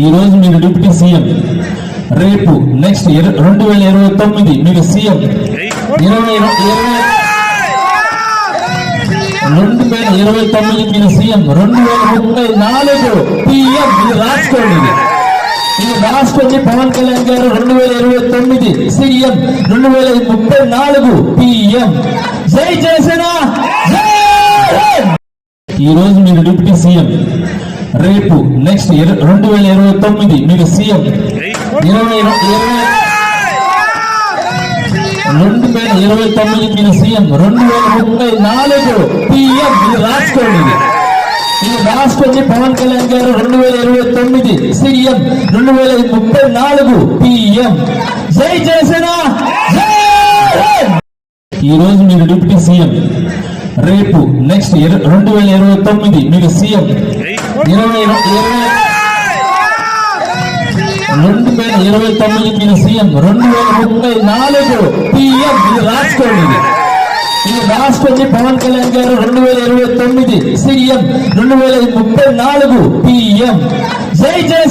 ఈ రోజు మీరు డిప్యూటీ సీఎం. రేపు నెక్స్ట్ రెండు వేల ఇరవై తొమ్మిది మీరు సీఎం. ఇరవై రెండు వేల ఇరవై తొమ్మిది మీరు సీఎం. రెండు వేల ముప్పై నాలుగు పిఎం ఇది రాసుకోండి. ఇది. రాసుకోండి పవన్ కళ్యాణ్ గారు రెండు వేల ఇరవై తొమ్మిది సీఎం. రెండు వేల ముప్పై నాలుగు పిఎం. జై జనసేన ఈ రోజు మీరు డిప్యూటీ సీఎం. రేపు నెక్స్ట్ రెండు వేల ఇరవై తొమ్మిది మీరు సీఎం. ఇరవై రెండు వేల ఇరవై తొమ్మిది మీరు సీఎం. రెండు వేల ముప్పై నాలుగు పిఎం ఇది రాసుకోండి ఇది. ఇది పవన్ కళ్యాణ్ గారు రెండు వేల ఇరవై తొమ్మిది సీఎం. రెండు వేల ముప్పై నాలుగు పిఎం. జై జనసేన! ఈ రోజు మీరు డిప్యూటీ సీఎం. రేపు నెక్స్ట్ రెండు వేల ఇరవై తొమ్మిది మీరు సీఎం. ఇరవై రెండు వేల ఇరవై తొమ్మిది మీరు సీఎం రెండు వేల ముప్పై నాలుగు పిఎం ఇది రాసుకోండి ఇది. రాసుకోండి పవన్ కళ్యాణ్ గారు రెండు వేల ఇరవై తొమ్మిది సీఎం రెండు వేల ముప్పై నాలుగు పిఎం జై జై